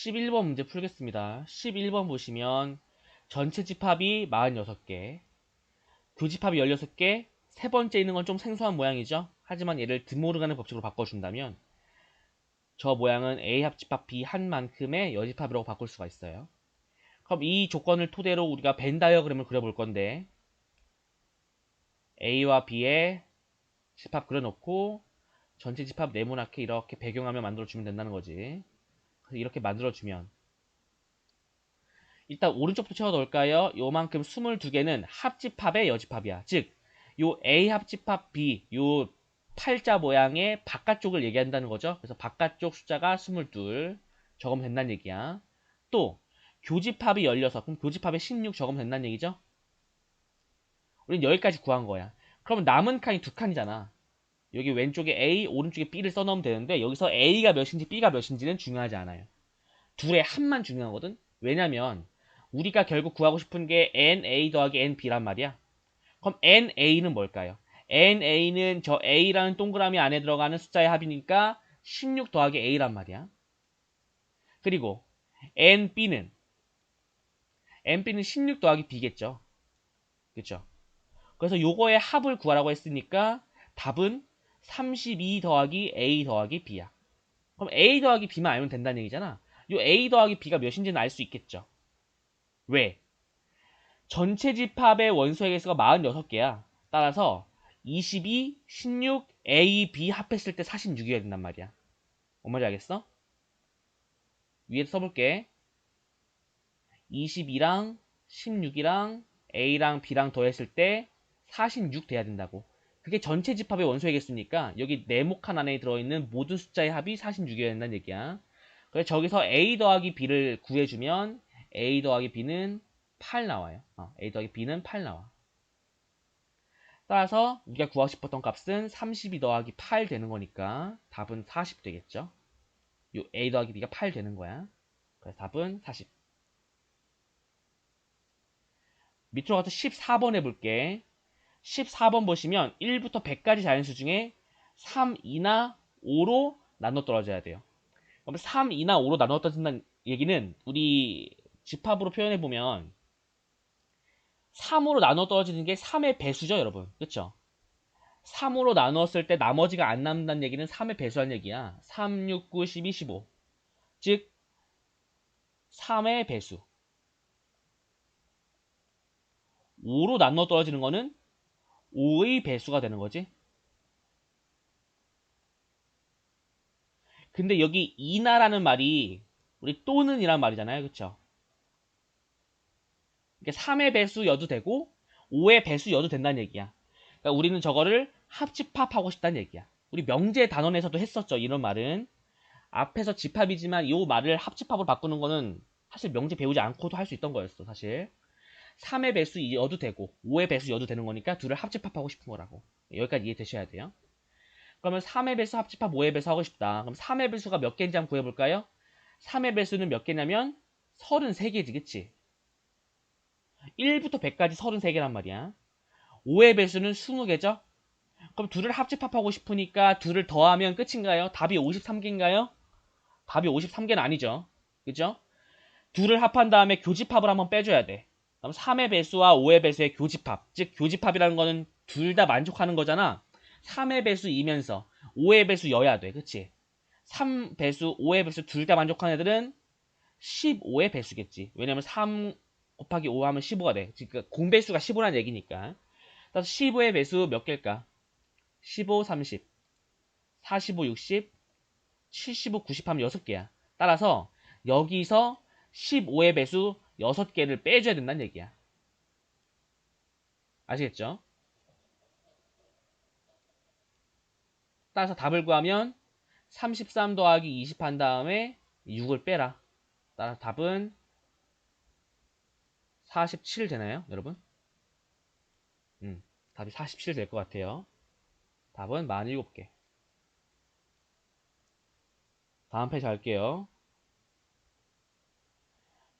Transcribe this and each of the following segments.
11번 문제 풀겠습니다. 11번 보시면 전체 집합이 46개, 교집합이 16개, 세 번째 있는 건 좀 생소한 모양이죠. 하지만 얘를 드모르간의 법칙으로 바꿔준다면 저 모양은 A 합 집합 B 한 만큼의 여집합이라고 바꿀 수가 있어요. 그럼 이 조건을 토대로 우리가 벤 다이어그램을 그려볼 건데 A와 B의 집합 그려놓고 전체 집합 네모나게 이렇게 배경화면 만들어주면 된다는 거지. 이렇게 만들어주면 일단 오른쪽부터 채워 넣을까요? 요만큼 22개는 합집합의 여집합이야. 즉, 요 A 합집합 B, 요 팔자 모양의 바깥쪽을 얘기한다는 거죠. 그래서 바깥쪽 숫자가 22 적으면 된다는 얘기야. 또 교집합이 16, 그럼 교집합에 16 적으면 된다는 얘기죠. 우린 여기까지 구한 거야. 그러면 남은 칸이 두 칸이잖아. 여기 왼쪽에 A, 오른쪽에 B를 써놓으면 되는데 여기서 A가 몇인지 B가 몇인지는 중요하지 않아요. 둘의 합만 중요하거든. 왜냐면 우리가 결국 구하고 싶은 게 NA 더하기 NB란 말이야. 그럼 NA는 뭘까요? NA는 저 A라는 동그라미 안에 들어가는 숫자의 합이니까 16 더하기 A란 말이야. 그리고 NB는 NB는 16 더하기 B겠죠. 그쵸? 그래서 요거의 합을 구하라고 했으니까 답은 32 더하기 A 더하기 B야. 그럼 A 더하기 B만 알면 된다는 얘기잖아. 요 A 더하기 B가 몇인지는 알 수 있겠죠. 왜? 전체 집합의 원소의 개수가 46개야. 따라서 22, 16, A, B 합했을 때 46이어야 된단 말이야. 뭔 말인지 알겠어? 위에 써볼게. 22랑 16이랑 A랑 B랑 더했을 때 46 돼야 된다고. 그게 전체 집합의 원소의 개수니까 여기 네모 칸 안에 들어있는 모든 숫자의 합이 46이어야 된다는 얘기야. 그래서 저기서 A 더하기 B를 구해주면 A 더하기 B는 8 나와요. 어, A 더하기 B는 8 나와. 따라서 우리가 구하고 싶었던 값은 32 더하기 8 되는 거니까 답은 40 되겠죠. 요 A 더하기 B가 8 되는 거야. 그래서 답은 40. 밑으로 가서 14번 해볼게. 14번 보시면 1부터 100까지 자연수 중에 3, 2나 5로 나눠 떨어져야 돼요. 그럼 3, 2나 5로 나눠 떨어진다는 얘기는 우리 집합으로 표현해 보면 3으로 나눠 떨어지는 게 3의 배수죠, 여러분. 그쵸? 3으로 나누었을 때 나머지가 안 남는다는 얘기는 3의 배수란 얘기야. 3, 6, 9, 12, 15. 즉, 3의 배수. 5로 나눠 떨어지는 거는 5의 배수가 되는 거지. 근데 여기 이나라는 말이 우리 또는이란 말이잖아요. 그쵸? 이게 3의 배수여도 되고 5의 배수여도 된다는 얘기야. 그러니까 우리는 저거를 합집합하고 싶다는 얘기야. 우리 명제 단원에서도 했었죠. 이런 말은. 앞에서 집합이지만 이 말을 합집합으로 바꾸는 거는 사실 명제 배우지 않고도 할 수 있던 거였어. 사실. 3의 배수여도 되고 5의 배수여도 되는 거니까 둘을 합집합하고 싶은 거라고. 여기까지 이해되셔야 돼요. 그러면 3의 배수 합집합 5의 배수 하고 싶다. 그럼 3의 배수가 몇 개인지 한번 구해볼까요? 3의 배수는 몇 개냐면 33개지. 그치? 1부터 100까지 33개란 말이야. 5의 배수는 20개죠? 그럼 둘을 합집합하고 싶으니까 둘을 더하면 끝인가요? 답이 53개인가요? 답이 53개는 아니죠. 그죠? 둘을 합한 다음에 교집합을 한번 빼줘야 돼. 그럼 3의 배수와 5의 배수의 교집합. 즉, 교집합이라는 거는 둘 다 만족하는 거잖아. 3의 배수이면서 5의 배수여야 돼. 그치? 3 배수, 5의 배수 둘 다 만족하는 애들은 15의 배수겠지. 왜냐면 3 곱하기 5 하면 15가 돼. 그러니까 공배수가 15라는 얘기니까. 따라서 15의 배수 몇 개일까? 15, 30, 45, 60, 75, 90 하면 6개야. 따라서 여기서 15의 배수 6개를 빼줘야 된다는 얘기야. 아시겠죠? 따라서 답을 구하면 33 더하기 20 한 다음에 6을 빼라. 따라서 답은 47 되나요, 여러분? 음, 답이 47 될 것 같아요. 답은 47개. 다음 페이지 갈게요.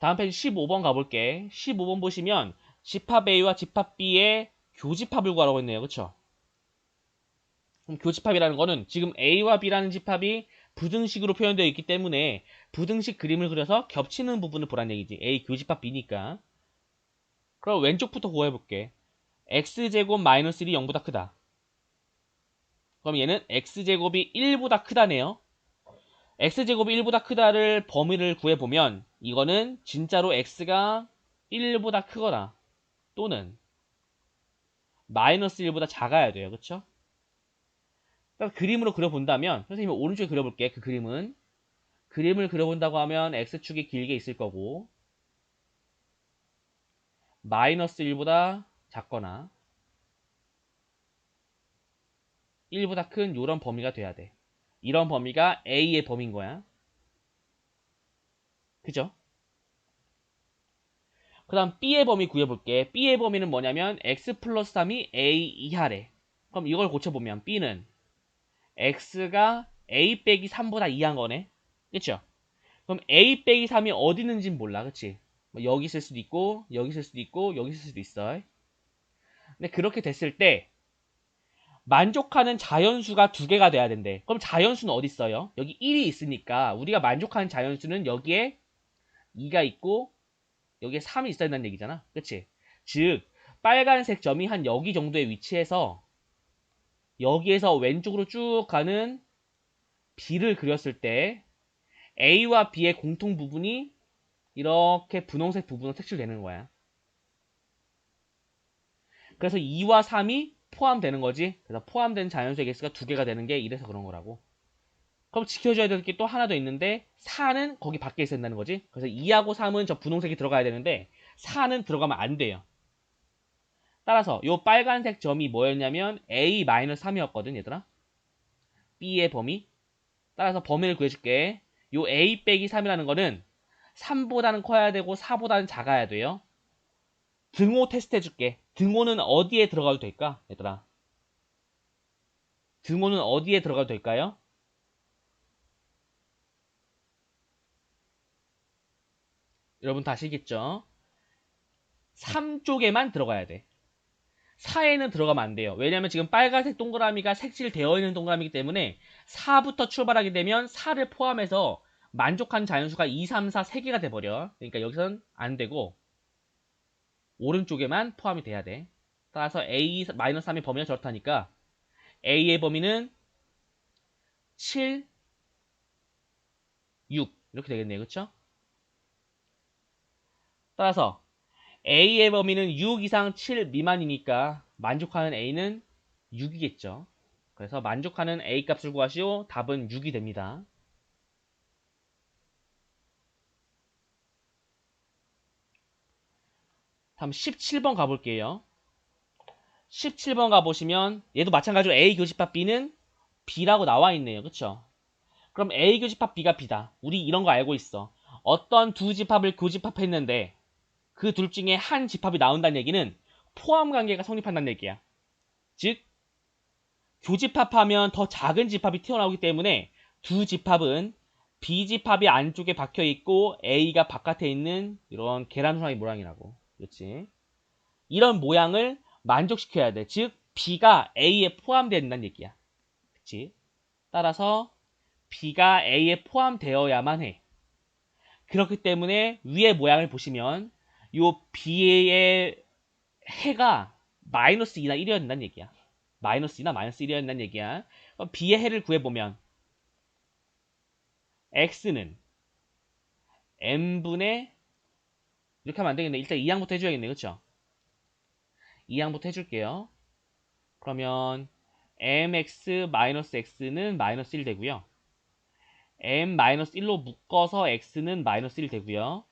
다음 페이지 15번 가볼게. 15번 보시면 집합 A와 집합 B의 교집합을 구하라고 했네요. 그쵸? 그럼 교집합이라는 거는 지금 A와 B라는 집합이 부등식으로 표현되어 있기 때문에 부등식 그림을 그려서 겹치는 부분을 보란 얘기지. A 교집합 B니까. 그럼 왼쪽부터 구해볼게. x제곱 마이너스 1이 0보다 크다. 그럼 얘는 x제곱이 1보다 크다네요. x제곱이 1보다 크다를 범위를 구해보면 이거는 진짜로 x가 1보다 크거나 또는 마이너스 1보다 작아야 돼요. 그쵸? 그러니까 그림으로 그려본다면 선생님이 오른쪽에 그려볼게. 그 그림은 그림을 그려본다고 하면 x축이 길게 있을 거고 마이너스 1보다 작거나 1보다 큰 이런 범위가 돼야 돼. 이런 범위가 A의 범위인 거야. 그죠? 그 다음 B의 범위 구해볼게. B의 범위는 뭐냐면 x 플러스 3이 A 이하래. 그럼 이걸 고쳐보면 B는 x가 A 빼기 3보다 이한 거네. 그쵸? 그럼 A 빼기 3이 어디 있는지 몰라. 그치? 뭐 여기 있을 수도 있고 여기 있을 수도 있고 여기 있을 수도 있어. 근데 그렇게 됐을 때 만족하는 자연수가 두 개가 돼야 된대. 그럼 자연수는 어디 있어요? 여기 1이 있으니까 우리가 만족하는 자연수는 여기에 2가 있고 여기에 3이 있어야 된다는 얘기잖아. 그치? 즉 빨간색 점이 한 여기 정도의 위치에서 여기에서 왼쪽으로 쭉 가는 B를 그렸을 때 A와 B의 공통 부분이 이렇게 분홍색 부분으로 색칠되는 거야. 그래서 2와 3이 포함되는 거지. 그래서 포함된 자연수의 개수가 두 개가 되는 게 이래서 그런 거라고. 그럼 지켜줘야 될 게 또 하나 더 있는데 4는 거기 밖에 있어야 된다는 거지. 그래서 2하고 3은 저 분홍색이 들어가야 되는데 4는 들어가면 안 돼요. 따라서 요 빨간색 점이 뭐였냐면 A-3이었거든 얘들아. B의 범위. 따라서 범위를 구해줄게. 요 A 빼기 3이라는 거는 3보다는 커야 되고 4보다는 작아야 돼요. 등호 테스트 해줄게. 등호는 어디에 들어가도 될까? 얘들아. 등호는 어디에 들어가도 될까요? 여러분 다 아시겠죠? 3쪽에만 들어가야 돼. 4에는 들어가면 안 돼요. 왜냐면 지금 빨간색 동그라미가 색칠되어 있는 동그라미이기 때문에 4부터 출발하게 되면 4를 포함해서 만족한 자연수가 2, 3, 4, 3개가 돼버려. 그러니까 여기선 안 되고 오른쪽에만 포함이 돼야 돼. 따라서 A-3의 범위가 저렇다니까 A의 범위는 7, 6 이렇게 되겠네요. 그쵸? 따라서 A의 범위는 6 이상 7 미만이니까 만족하는 A는 6이겠죠. 그래서 만족하는 A 값을 구하시오. 답은 6이 됩니다. 다음 17번 가볼게요. 17번 가보시면 얘도 마찬가지로 A 교집합 B는 B라고 나와 있네요. 그쵸? 그럼 A 교집합 B가 B다. 우리 이런 거 알고 있어. 어떤 두 집합을 교집합했는데 그 둘 중에 한 집합이 나온다는 얘기는 포함 관계가 성립한다는 얘기야. 즉 교집합하면 더 작은 집합이 튀어나오기 때문에 두 집합은 B 집합이 안쪽에 박혀 있고 A가 바깥에 있는 이런 계란 후라이 모양이라고. 그렇지? 이런 모양을 만족시켜야 돼. 즉 B가 A에 포함된다는 얘기야. 그치? 따라서 B가 A에 포함되어야만 해. 그렇기 때문에 위의 모양을 보시면 요 B의 해가 마이너스 2나 1이어야 된다는 얘기야. 마이너스 2나 마이너스 1이어야 된다는 얘기야. B의 해를 구해보면 X는 N분의 이렇게 하면 안 되겠네. 일단 2항부터 해줘야겠네. 그쵸? 2항부터 해줄게요. 그러면 mx-x는 마이너스 1 되고요. m-1로 묶어서 x는 마이너스 1 되고요.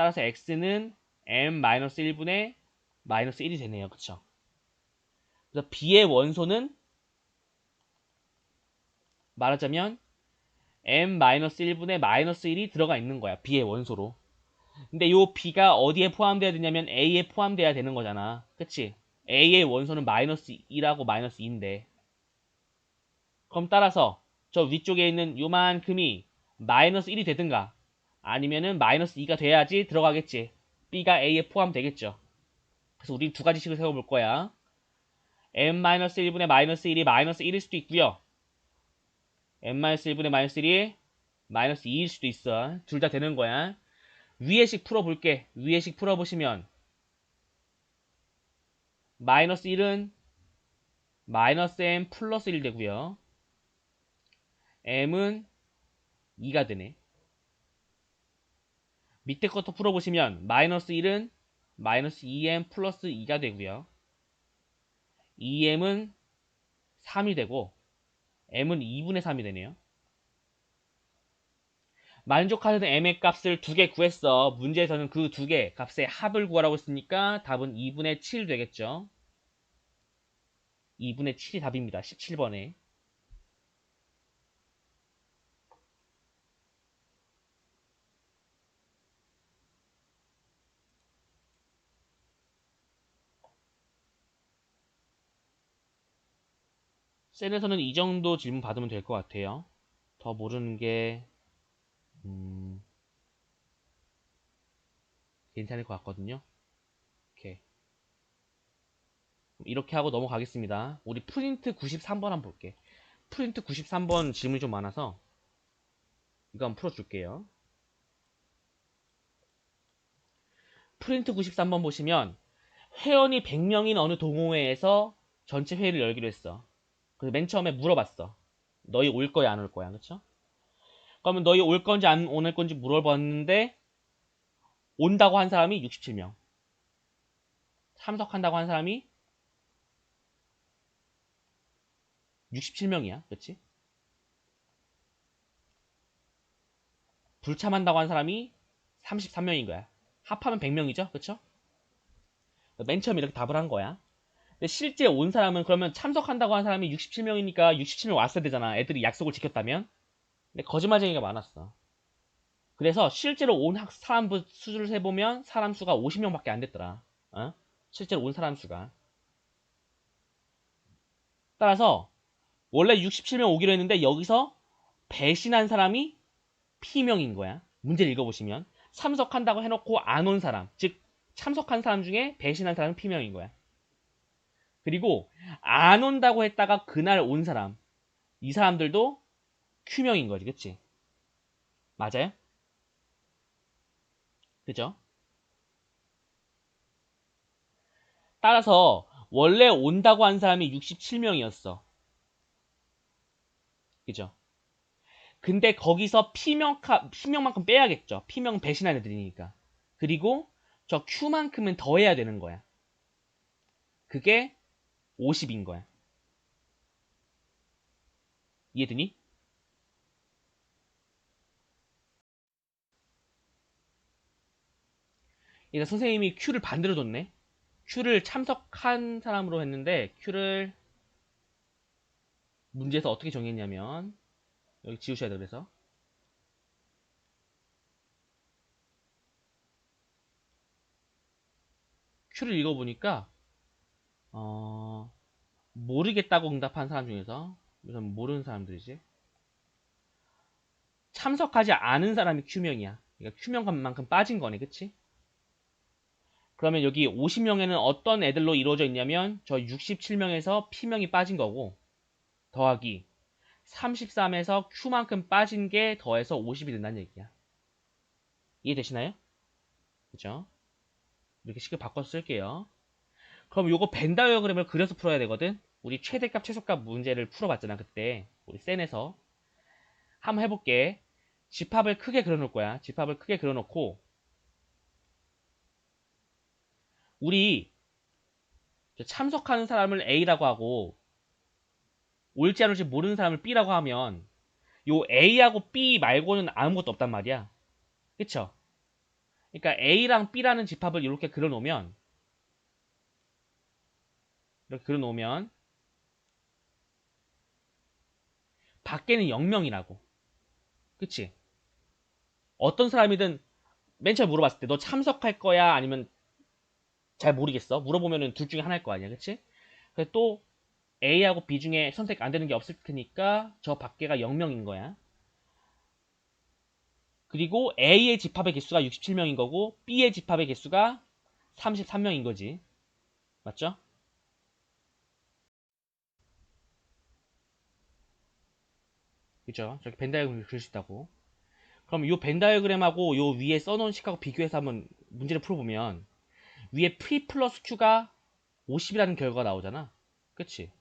따라서 x는 m-1분의 마이너스 1이 되네요. 그쵸? 그래서 b의 원소는 말하자면 m-1분의 마이너스 1이 들어가 있는 거야. b의 원소로. 근데 요 b가 어디에 포함돼야 되냐면 a에 포함돼야 되는 거잖아. 그치? a의 원소는 마이너스 2라고 마이너스 2인데 그럼 따라서 저 위쪽에 있는 요만큼이 마이너스 1이 되든가 아니면은 마이너스 2가 돼야지 들어가겠지. b가 a에 포함되겠죠. 그래서 우리 두 가지 식을 세워볼 거야. n-1분의 마이너스 1이 마이너스 1일 수도 있고요. n-1분의 마이너스 1이 마이너스 2일 수도 있어. 둘 다 되는 거야. 위의 식 풀어볼게. 위의 식 풀어보시면 마이너스 1은 마이너스 m 플러스 1 되고요. m은 2가 되네. 밑에 것도 풀어보시면 마이너스 1은 마이너스 2m 플러스 2가 되고요. 2m은 3이 되고 m은 2분의 3이 되네요. 만족하는 m의 값을 두 개 구했어. 문제에서는 그 두 개 값의 합을 구하라고 했으니까 답은 2분의 7 되겠죠. 2분의 7이 답입니다. 17번에. 셀에서는 이 정도 질문 받으면 될 것 같아요. 더 모르는 게 음, 괜찮을 것 같거든요. 이렇게 이렇게 하고 넘어가겠습니다. 우리 프린트 93번 한번 볼게. 프린트 93번 질문이 좀 많아서 이거 한번 풀어줄게요. 프린트 93번 보시면 회원이 100명인 어느 동호회에서 전체 회의를 열기로 했어. 그래서 맨 처음에 물어봤어. 너희 올 거야, 안 올 거야, 그쵸? 그러면 너희 올 건지 안 올 건지 물어봤는데, 온다고 한 사람이 67명. 참석한다고 한 사람이 67명이야, 그치? 불참한다고 한 사람이 33명인 거야. 합하면 100명이죠, 그쵸? 맨 처음에 이렇게 답을 한 거야. 실제 온 사람은 그러면 참석한다고 한 사람이 67명이니까 67명 왔어야 되잖아. 애들이 약속을 지켰다면. 근데 거짓말쟁이가 많았어. 그래서 실제로 온 학- 사람 수를 세보면 사람 수가 50명밖에 안 됐더라. 어? 실제로 온 사람 수가. 따라서 원래 67명 오기로 했는데 여기서 배신한 사람이 P명인 거야. 문제를 읽어보시면 참석한다고 해놓고 안 온 사람, 즉 참석한 사람 중에 배신한 사람은 P명인 거야. 그리고 안 온다고 했다가 그날 온 사람 이 사람들도 Q명인 거지 그치? 맞아요? 그죠? 따라서 원래 온다고 한 사람이 67명이었어 그죠? 근데 거기서 P명, P명만큼 빼야겠죠 P명 배신한 애들이니까 그리고 저 Q만큼은 더해야 되는 거야 그게 50인 거야. 이해되니? 일단 선생님이 Q를 반대로 뒀네. Q를 참석한 사람으로 했는데 Q를 문제에서 어떻게 정했냐면 여기 지우셔야 돼 그래서 Q를 읽어보니까 어, 모르겠다고 응답한 사람 중에서 우선 모르는 사람들이지. 참석하지 않은 사람이 Q명이야. 그러니까 Q명만큼 빠진 거네, 그치? 그러면 여기 50명에는 어떤 애들로 이루어져 있냐면 저 67명에서 P명이 빠진 거고 더하기 33에서 Q만큼 빠진 게 더해서 50이 된다는 얘기야. 이해되시나요? 그죠? 이렇게 식을 바꿔 쓸게요. 그럼 요거 벤 다이어그램을 그려서 풀어야 되거든. 우리 최대값 최소값 문제를 풀어봤잖아 그때 우리 센에서 한번 해볼게. 집합을 크게 그려놓을 거야. 집합을 크게 그려놓고 우리 참석하는 사람을 A라고 하고 올지 안 올지 모르는 사람을 B라고 하면 요 A하고 B 말고는 아무것도 없단 말이야. 그쵸? 그러니까 A랑 B라는 집합을 이렇게 그려놓으면 이렇게 그려 놓으면 밖에는 0명이라고 그치? 어떤 사람이든 맨 처음에 물어봤을 때 너 참석할 거야 아니면 잘 모르겠어 물어보면은 둘 중에 하나일 거 아니야 그치? 그래서 또 A하고 B 중에 선택 안 되는 게 없을 테니까 저 밖에가 0명인 거야 그리고 A의 집합의 개수가 67명인 거고 B의 집합의 개수가 33명인 거지 맞죠? 그죠? 저렇게 벤 다이어그램을 그릴 수 있다고. 그럼 이 벤 다이어그램하고 요 위에 써놓은 식하고 비교해서 한번 문제를 풀어보면 위에 P 플러스 Q가 50이라는 결과가 나오잖아. 그치?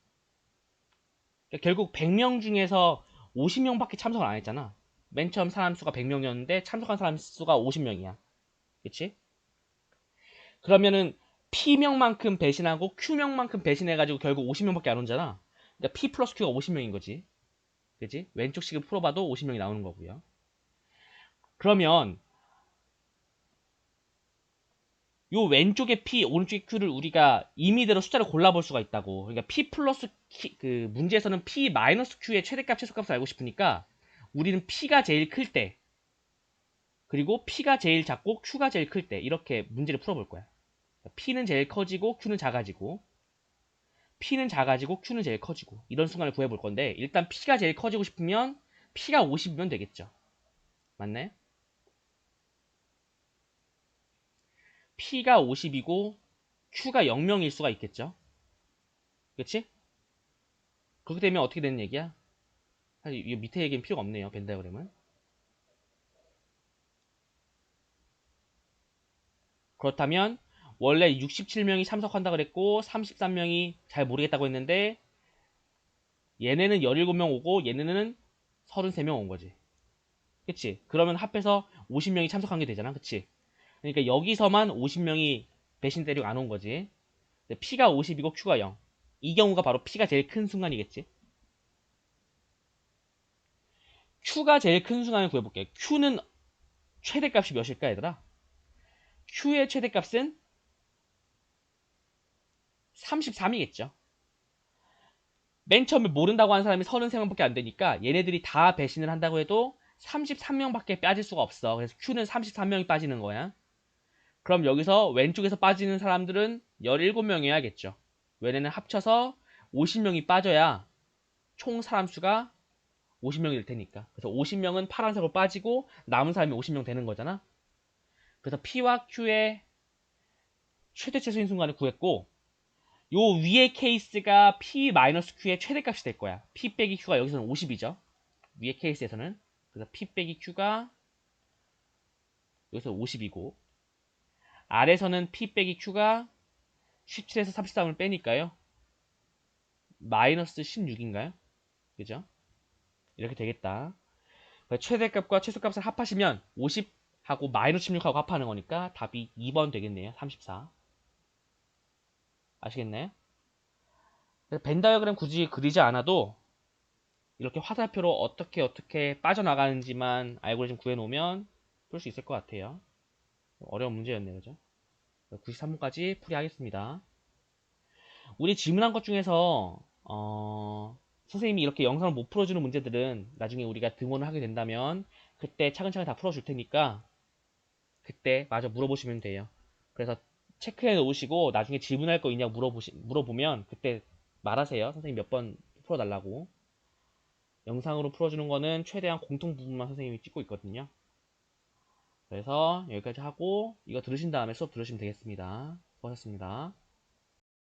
그러니까 결국 100명 중에서 50명밖에 참석을 안 했잖아. 맨 처음 사람 수가 100명이었는데 참석한 사람 수가 50명이야. 그치? 그러면은 P명만큼 배신하고 Q명만큼 배신해가지고 결국 50명밖에 안 온잖아. 그러니까 P 플러스 Q가 50명인 거지. 그지? 왼쪽 식을 풀어봐도 50명이 나오는 거고요. 그러면 요 왼쪽에 P, 오른쪽에 Q를 우리가 임의대로 숫자를 골라볼 수가 있다고. 그러니까 P 플러스 Q- 그 문제에서는 P 마이너스 Q의 최대값, 최소값을 알고 싶으니까 우리는 P가 제일 클 때, 그리고 P가 제일 작고 Q가 제일 클 때 이렇게 문제를 풀어볼 거야. P는 제일 커지고 Q는 작아지고 P는 작아지고 Q는 제일 커지고 이런 순간을 구해볼 건데 일단 P가 제일 커지고 싶으면 P가 50이면 되겠죠. 맞나요? P가 50이고 Q가 0명일 수가 있겠죠. 그렇지? 그렇게 되면 어떻게 되는 얘기야? 사실 이 밑에 얘기는 필요가 없네요. 벤 다이어그램은. 그렇다면 원래 67명이 참석한다 그랬고 33명이 잘 모르겠다고 했는데 얘네는 17명 오고 얘네는 33명 온 거지. 그치? 그러면 합해서 50명이 참석한 게 되잖아. 그치? 그러니까 여기서만 50명이 배신 때리고 안온 거지. P가 50이고 Q가 0. 이 경우가 바로 P가 제일 큰 순간이겠지. Q가 제일 큰 순간을 구해볼게. Q는 최대값이 몇일까 얘들아? Q의 최대값은 33이겠죠. 맨 처음에 모른다고 하는 사람이 33명밖에 안 되니까 얘네들이 다 배신을 한다고 해도 33명밖에 빠질 수가 없어. 그래서 Q는 33명이 빠지는 거야. 그럼 여기서 왼쪽에서 빠지는 사람들은 17명이어야겠죠. 왜냐면 합쳐서 50명이 빠져야 총 사람 수가 50명이 될 테니까. 그래서 50명은 파란색으로 빠지고 남은 사람이 50명 되는 거잖아. 그래서 P와 Q의 최대 최소인 순간을 구했고 요 위의 케이스가 P-Q의 최대값이 될 거야. P 빼기 Q가 여기서는 50이죠. 위의 케이스에서는. 그래서 P 빼기 Q가 여기서 50이고 아래서는 P 빼기 Q가 17에서 33을 빼니까요. 마이너스 16인가요? 그죠? 이렇게 되겠다. 최대값과 최소값을 합하시면 50하고 마이너스 16하고 합하는 거니까 답이 2번 되겠네요. 34. 아시겠나요? 벤 다이어그램 굳이 그리지 않아도 이렇게 화살표로 어떻게 어떻게 빠져나가는지만 알고리즘 구해놓으면 풀 수 있을 것 같아요. 어려운 문제였네요. 그죠? 93번까지 풀이하겠습니다. 우리 질문한 것 중에서 어, 선생님이 이렇게 영상을 못 풀어주는 문제들은 나중에 우리가 등원을 하게 된다면 그때 차근차근 다 풀어줄 테니까 그때 마저 물어보시면 돼요. 그래서 체크해 놓으시고 나중에 질문할 거 있냐고 물어보시, 물어보면 그때 말하세요. 선생님 몇 번 풀어달라고. 영상으로 풀어주는 거는 최대한 공통 부분만 선생님이 찍고 있거든요. 그래서 여기까지 하고 이거 들으신 다음에 수업 들으시면 되겠습니다. 수고하셨습니다.